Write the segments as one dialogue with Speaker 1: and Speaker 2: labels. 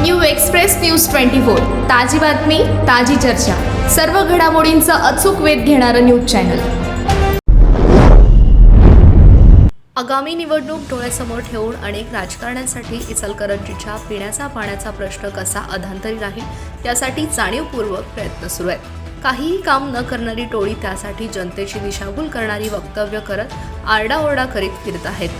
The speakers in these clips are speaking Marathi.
Speaker 1: New express news twenty four. ताजी बातमी ताजी चर्चा. सर्व घडामोडींचा अचूक वेध घेणारं न्यूज चॅनल. आगामी निवडणूक डोळ्यासमोर ठेवून अनेक राजकारण्यांसाठी इचलकरंजीच्या पिण्याचा पाण्याचा प्रश्न कसा अधांतरी राहील यासाठी जाणीवपूर्वक प्रयत्न सुरू आहेत. काहीही काम न करणारी टोळी त्यासाठी जनतेची दिशाभूल करणारी वक्तव्य करत आरडाओरडा करीत फिरत आहेत.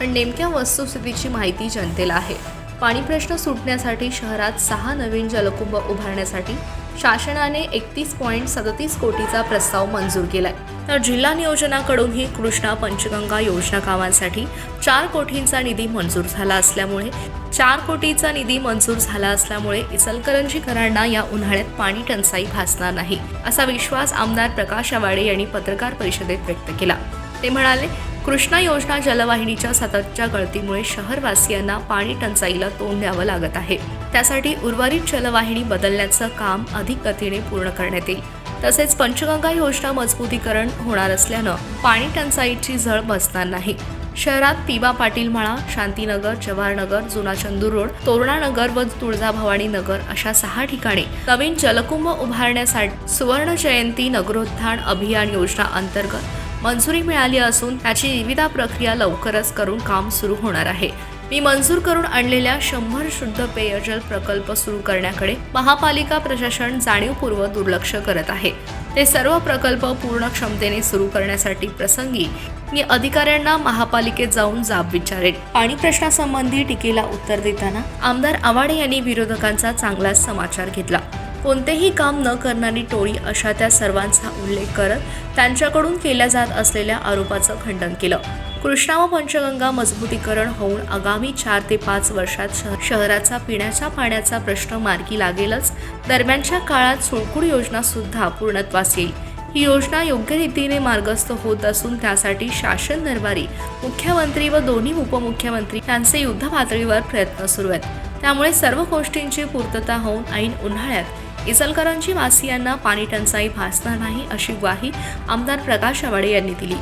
Speaker 1: पण नेमक्या वस्तुस्थितीची माहिती जनतेला आहे. पाणी प्रश्न सुटण्यासाठी शहरात सहा नवीन जलकुंभ उभारण्यासाठी शासनाने एकतीस पॉईंट सदतीस कोटीचा प्रस्ताव मंजूर केलाय. तर जिल्हा नियोजनाकडूनही कृष्णा पंचगंगा योजना कामांसाठी चार कोटींचा निधी मंजूर झाला असल्यामुळे चार कोटीचा निधी मंजूर झाला असल्यामुळे इचलकरंजीकरांना या उन्हाळ्यात पाणी टंचाई भासणार नाही असा विश्वास आमदार प्रकाश आवाडे यांनी पत्रकार परिषदेत व्यक्त केला. ते म्हणाले कृष्णा योजना जलवाहिनीच्या सततच्या गळतीमुळे शहरवासियांना पाणी टंचाईला तोंड द्यावं लागत आहे. त्यासाठी उर्वरित जलवाहिनी बदलण्याचं काम अधिक गतीने पूर्ण करण्यात येईल. तसेच पंचगंगा योजना मजबूतीकरण होणार असल्यानं पाणी टंचाईची झळ बसणार नाही. शहरात पिबा पाटील म्हणा शांतीनगर जवाहरनगर जुना चंदूर रोड तोरणानगर व तुळजाभवानी नगर अशा सहा ठिकाणी नवीन जलकुंभ उभारण्यासाठी सुवर्ण जयंती नगरोत्थान अभियान योजना अंतर्गत मंजुरी मिळाली असून त्याची निविदा प्रक्रिया लवकरच करून काम सुरू होणार आहे. मी मंजूर करून आणलेल्या शंभर शुद्ध पेयजल प्रकल्प सुरू करण्याकडे महापालिका प्रशासन जाणीवपूर्वक दुर्लक्ष करत आहे. ते सर्व प्रकल्प पूर्ण क्षमतेने सुरू करण्यासाठी प्रसंगी मी अधिकाऱ्यांना महापालिकेत जाऊन जाब विचारेन. पाणी प्रश्नासंबंधी टीकेला उत्तर देताना आमदार आवाडे यांनी विरोधकांचा चांगलाच समाचार घेतला. कोणतेही काम न करणारी टोळी अशा त्या सर्वांचा उल्लेख करत त्यांच्याकडून केल्या जात असलेल्या आरोपाचं खंडन केलं. कृष्णा व पंचगंगा मजबूतीकरण होऊन आगामी चार ते पाच वर्षात शह- शहराचा पिण्याच्या पाण्याचा प्रश्न मार्गी लागेलच. दरम्यानच्या काळात सोडकुड योजना सुद्धा पूर्णत्वास येईल. ही योजना योग्य रीतीने मार्गस्थ होत असून त्यासाठी शासन दरबारी मुख्यमंत्री व दोन्ही उपमुख्यमंत्री यांचे युद्ध पातळीवर प्रयत्न सुरू आहेत. त्यामुळे सर्व गोष्टींची पूर्तता होऊन ऐन उन्हाळ्यात इचलकरंजी वासियांना पाणी टंचाई भासणार नाही अशी ग्वाही आमदार प्रकाश आवाडे यांनी दिली.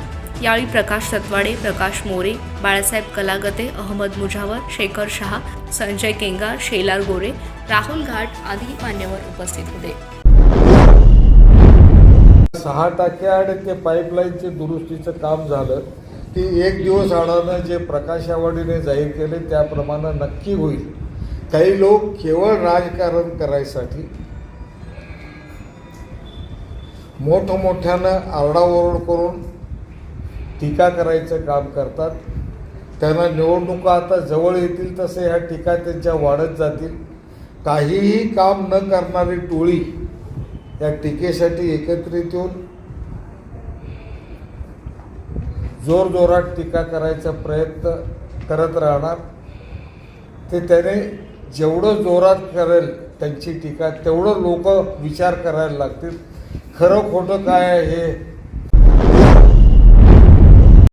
Speaker 1: यावेळी प्रकाश सतवाडे प्रकाश मोरे बाळासाहेब कलागते अहमद मुजावर शेखर शहा संजय केंगार शेलार गोरे राहुल घाट आदी मान्यवर उपस्थित होते.
Speaker 2: सहा टाक्या आणि ते पाईपलाईनचे दुरुस्तीचं काम झालं. ती एक दिवस आडानं जे प्रकाश आवाडीने जाहीर केले त्याप्रमाणे नक्की होईल. काही लोक केवळ राजकारण करायसाठी मोठमोठ्यानं आरडाओरड करून टीका करायचं काम करतात. त्यांना निवडणुका आता जवळ येतील तसे ह्या टीका त्यांच्या वाढत जातील. काहीही काम न करणारी टोळी या टीकेसाठी एकत्रित येऊन जोरजोरात टीका करायचा प्रयत्न करत राहणार. ते त्याने जेवढं जोरात करेल त्यांची टीका तेवढं लोक विचार करायला लागतील. खरं खोटं काय आहे